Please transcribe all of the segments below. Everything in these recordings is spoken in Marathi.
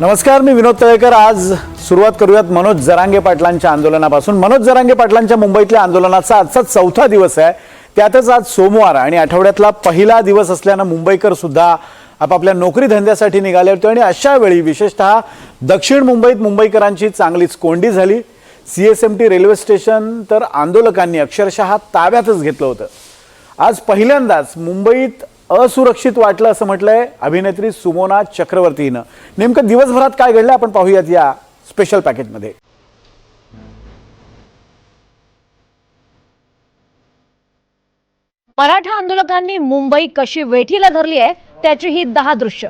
नमस्कार मी विनोद तळेकर. आज सुरुवात करूयात मनोज जरांगे पाटलांच्या आंदोलनापासून. मनोज जरांगे पाटलांच्या मुंबईतल्या आंदोलनाचा आजचा चौथा दिवस आहे. त्यातच आज सोमवार आणि आठवड्यातला पहिला दिवस असल्यानं मुंबईकर सुद्धा आपापल्या नोकरी धंद्यासाठी निघाले होते आणि अशा वेळी विशेषतः दक्षिण मुंबईत मुंबईकरांची चांगलीच कोंडी झाली. C S M T railway station तर आंदोलकांनी अक्षरशः ताब्यातच घेतलं होतं. आज पहिल्यांदाच मुंबईत असुरक्षित वाटलं असं म्हटलंय अभिनेत्री सुमोना चक्रवर्तीनं. नेमकं दिवसभरात काय घडलं आपण पाहूयात या स्पेशल पॅकेजमध्ये मराठा आंदोलकांनी मुंबई कशी वेठीला धरली आहे त्याची ही दहा दृश्य.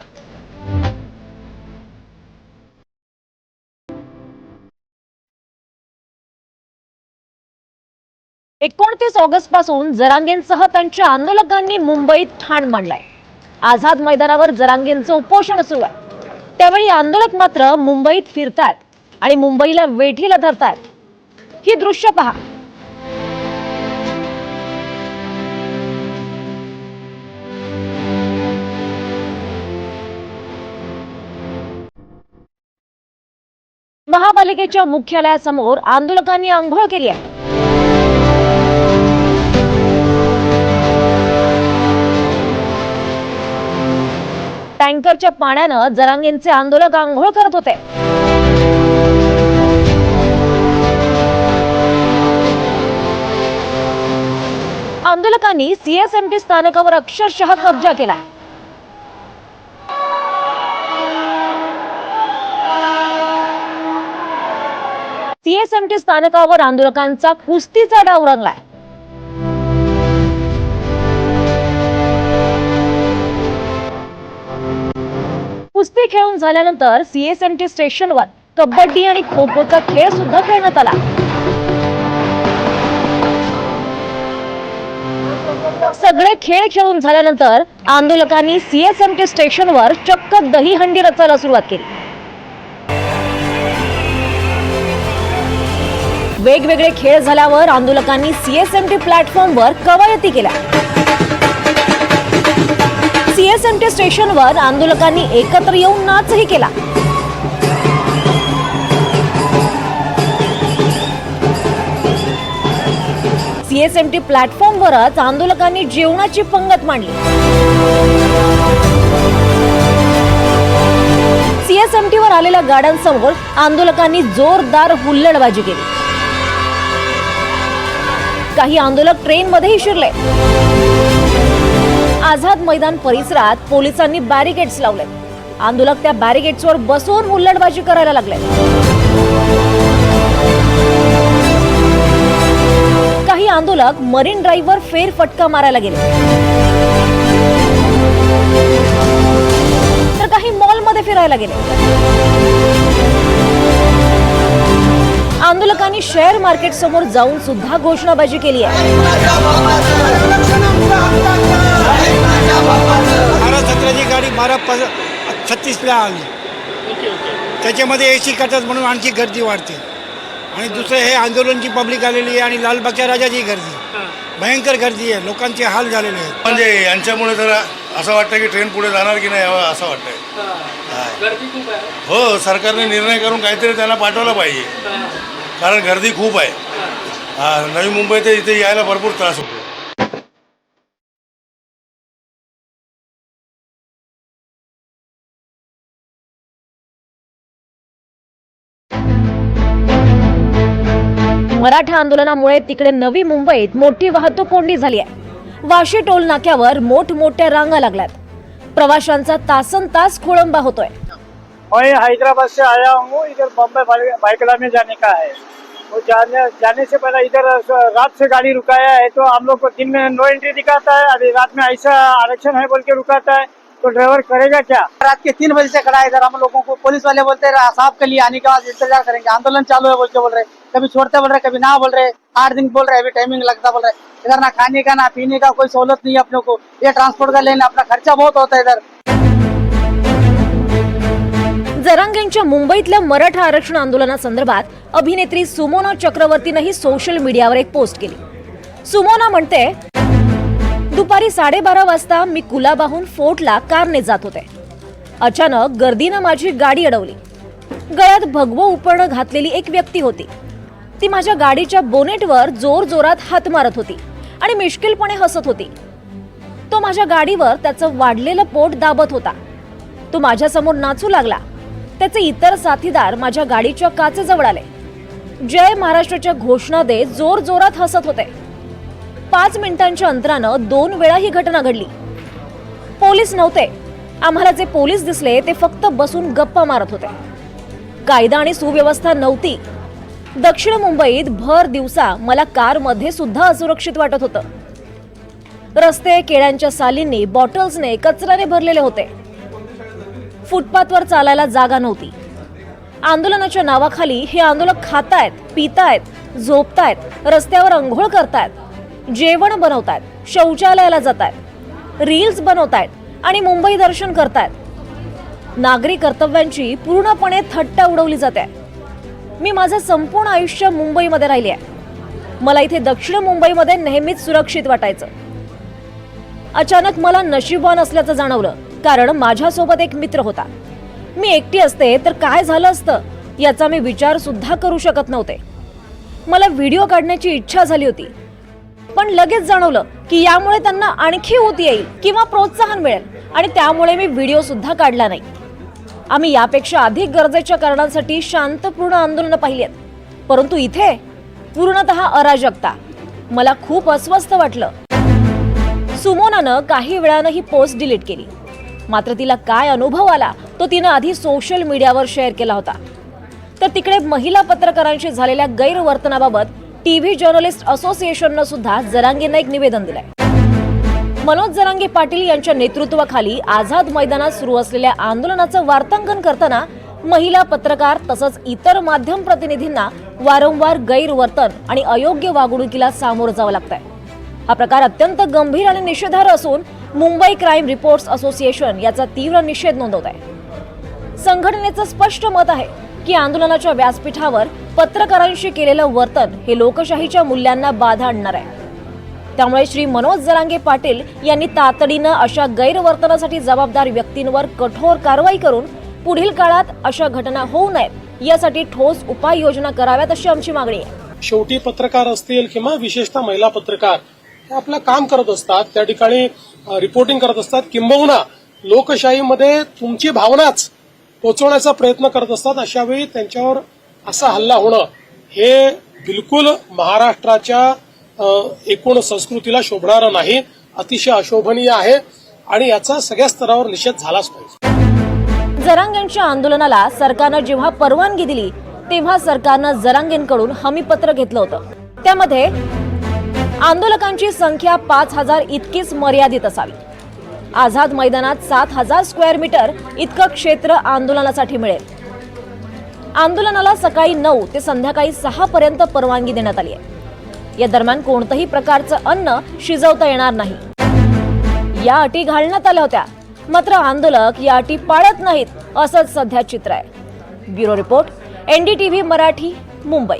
एकोणतीस ऑगस्टपासून जरांगेंसह त्यांच्या आंदोलकांनी मुंबईत ठाण मांडलाय. आझाद मैदानावर जरांगेंचं उपोषण सुरू आहे. त्यावेळी आंदोलक मात्र मुंबईत फिरतात आणि मुंबईला वेठीला धरतात ही दृश्य पहा. महापालिकेच्या मुख्यालयासमोर आंदोलकांनी आंघोळ केली आहे. टँकरच्या पाण्यानं जरांगेंचे आंदोलक आंघोळ करत होते. आंदोलकांनी सीएसएमटी स्थानकावर अक्षरशः कब्जा केला. सीएसएमटी स्थानकावर आंदोलकांचा कुस्तीचा डाव रंगलाय. खेळून झाल्यानंतर सीएसएमटी स्टेशनवर कबड्डी आणि खो खोचा खेळ सुद्धा खेळण्यात आला. सगळे खेळ खेळून झाल्यानंतर आंदोलकांनी सीएसएमटी स्टेशनवर चक्क दहीहंडी रचायला सुरुवात केली. वेगवेगळे खेळ झाल्यावर आंदोलकांनी सीएसएमटी प्लॅटफॉर्मवर कवायती केल्या. सीएसएमटी स्टेशनवर आंदोलकांनी एकत्र येऊन नाचही केला? सीएसएमटी प्लॅटफॉर्मवरच आंदोलकांनी जेवणाची पंगत मांडली. सीएसएमटीवर आलेल्या गाड्यांसमोर आंदोलकांनी जोरदार हुल्लडबाजी केली. काही आंदोलक ट्रेनमध्येही शिरले. आझाद मैदान परिसरात पोलिसांनी बॅरिकेड्स लावले आंदोलक त्या बॅरिकेड्सवर बसवून हुल्लडबाजी करायला लागले काही आंदोलक मरीन ड्राईव्हवर फेरफटका मारायला गेले. तर काही मॉलमध्ये फिरायला गेले. आंदोलकांनी शेअर मार्केट समोर जाऊन सुद्धा घोषणाबाजी केली आहे. छत्तीसला आली. त्याच्यामध्ये ए सी करतात म्हणून आणखी गर्दी वाढते. आणि दुसरं हे आंदोलनची पब्लिक आलेली आहे आणि लालबागच्या राजाची गर्दी. भयंकर गर्दी आहे. लोकांचे हाल झालेले आहेत. म्हणजे यांच्यामुळे जरा असं वाटतं की ट्रेन पुढे जाणार की नाही असं वाटतंय. हो सरकारने निर्णय करून काहीतरी त्यांना पाठवलं पाहिजे. कारण गर्दी खूप आहे. नवी मुंबई ते इथे यायला भरपूर त्रास होतो. मराठा आंदोलनामुळे तिकडे नवी मुंबईत मोठी वाहतूक कोंडी झाली आहे. वाशी टोल नाक्यावर मोठमोठ्या रांगा लागल्यात. प्रवाशांचा तासन तास खोळंबा होतोय. मैं हैदराबाद से आया हूँ, इधर बम्बई बाइकला में जाने का है। वो जाने जाने से पहले इधर रात से गाड़ी रुकाया है तो हम लोग को दिन में नो एंट्री दिखाता है, अभी रात में ऐसा आरक्षण है बोल के रुकाता है तो ड्राइवर करेगा क्या? रात के तीन बजे से खड़ा है इधर हम लोगों को, पुलिस वाले बोलते हैं, साहब के लिए आने के बाद इंतज़ार करेंगे। आंदोलन चालू है बोल के बोल रहे कभी छोड़ते बोल रहे कभी ना बोल रहे आठ दिन बोल रहे अभी टाइमिंग लगता बोल रहे इधर ना खाने का, ना पीने का कोई सहूलत नहीं है अपने को। ये ट्रांसपोर्ट का लेना अपना खर्चा बहुत होता है इधर। जरांगेंच्या मुंबईतल्या मराठा आरक्षण आंदोलनासंदर्भात अभिनेत्री सुमोना चक्रवर्तीनंही सोशल मीडियावर एक पोस्ट केली. सुमोना म्हणते दुपारी साडेबारा वाजता मी कुलाबाहून फोर्टला कारने जात होते. अचानक गर्दीनं माझी गाडी अडवली. गळ्यात भगवं उपरणं घातलेली एक व्यक्ती होती. ती माझ्या गाडीच्या बोनेटवर जोर जोरात हात मारत होती आणि मिश्किलपणे हसत होती. तो माझ्या गाडीवर त्याचं वाढलेलं पोट दाबत होता. तो माझ्यासमोर नाचू लागला. त्याचे इतर साथीदार माझ्या गाडीच्या काचेजवळ आले. जय महाराष्ट्राच्या घोषणा देत जोर जोरात हसत होते. पाच मिनिटांच्या अंतरानं दोन वेळा ही घटना घडली. पोलीस नव्हते. आम्हाला जे पोलीस दिसले ते फक्त बसून गप्पा मारत होते. कायदा आणि सुव्यवस्था नव्हती. दक्षिण मुंबईत भर दिवसा मला कारमध्ये सुद्धा असुरक्षित वाटत होतं. रस्ते केळ्यांच्या सालींनी बॉटल्सने कचऱ्याने भरलेले होते. फुटपाथवर चालायला जागा नव्हती. आंदोलनाच्या नावाखाली हे आंदोलक खातायत पितायत झोपतायत रस्त्यावर अंघोळ करतायत जेवण बनवतायत शौचालयाला जातायत रील्स बनवतायत आणि मुंबई दर्शन करतायत. नागरी कर्तव्यांची पूर्णपणे थट्टा उडवली जाते. मी माझं संपूर्ण आयुष्य मुंबईमध्ये राहिले आहे. मला इथे दक्षिण मुंबईमध्ये नेहमीच सुरक्षित वाटायचं. अचानक मला नशिबवान असल्याचं जाणवलं. कारण माझ्यासोबत एक मित्र होता. मी एकटी असते तर काय झालं असतं याचा मी विचार सुद्धा करू शकत नव्हते. मला व्हिडिओ काढण्याची इच्छा झाली होती. पण लगेच जाणवलं की यामुळे त्यांना आणखी ऊत येईल किंवा प्रोत्साहन मिळेल आणि त्यामुळे मी व्हिडिओ सुद्धा काढला नाही. आम्ही यापेक्षा अधिक गरजेच्या कारणांसाठी शांतपूर्ण आंदोलनं पाहिली आहेत. परंतु इथे पूर्णतः अराजकता. मला खूप अस्वस्थ वाटलं. सुमोनानं काही वेळानं ही पोस्ट डिलीट केली. मात्र तिला काय अनुभव आला तो तिनं आधी सोशल मीडियावर शेअर केला होता. तर तिकडे महिला पत्रकारांशी झालेल्या गैरवर्तनाबाबत टीव्ही जर्नलिस्ट असोसिएशननं सुद्धा जरांगेंना एक निवेदन दिलंय. मनोज जरांगे पाटील यांच्या नेतृत्वाखाली आझाद मैदानात सुरू असलेल्या आंदोलनाचं वार्तांकन करताना महिला पत्रकार तसंच इतर माध्यम प्रतिनिधींना वारंवार गैरवर्तन आणि अयोग्य वागणुकीला सामोरं जावं लागतंय. हा प्रकार अत्यंत गंभीर आणि निषेधार्ह असून मुंबई क्राईम रिपोर्ट्स असोसिएशन याचा तीव्र निषेध नोंदवत आहे. संघटनेचं स्पष्ट मत आहे की आंदोलनाच्या व्यासपीठावर पत्रकारांशी केलेलं वर्तन हे लोकशाहीच्या मूल्यांना बाधा आणणार आहे. त्यामुळे श्री मनोज जरांगे पाटील यांनी तातडीनं अशा गैरवर्तनासाठी जबाबदार व्यक्तींवर कठोर कारवाई करून पुढील काळात अशा घटना होऊ नयेत यासाठी ठोस उपाययोजना कराव्यात अशी आमची मागणी आहे. शेवटी पत्रकार असतील किंवा विशेषतः महिला पत्रकार आपलं काम करत असतात. त्या ठिकाणी रिपोर्टिंग करत असतात. किंबहुना लोकशाहीमध्ये तुमची भावनाच पोचवण्याचा प्रयत्न करत असतात. अशावेळी त्यांच्यावर असा हल्ला होणं हे बिलकुल महाराष्ट्राच्या एकूण संस्कृतीला शोभणारं नाही. अतिशय अशोभनीय आहे आणि याचा सगळ्या स्तरावर निषेध झालाच पाहिजे. जरांगेंच्या आंदोलनाला सरकारनं जेव्हा परवानगी दिली तेव्हा सरकारनं जरांगेंकडून हमीपत्र घेतलं होतं. त्यामध्ये आंदोलकांची संख्या पाच हजार इतकीच मर्यादित असावी. आझाद मैदानात सात हजार स्क्वेअर मीटर इतकं क्षेत्र आंदोलनासाठी मिळेल. आंदोलनाला सकाळी नऊ ते संध्याकाळी सहा पर्यंत परवानगी देण्यात आली आहे. या दरम्यान कोणतंही प्रकारचं अन्न शिजवता येणार नाही. या अटी घालण्यात आल्या होत्या. मात्र आंदोलक या अटी पाळत नाहीत असंच सध्या चित्र आहे. Bureau report NDTV Marathi Mumbai.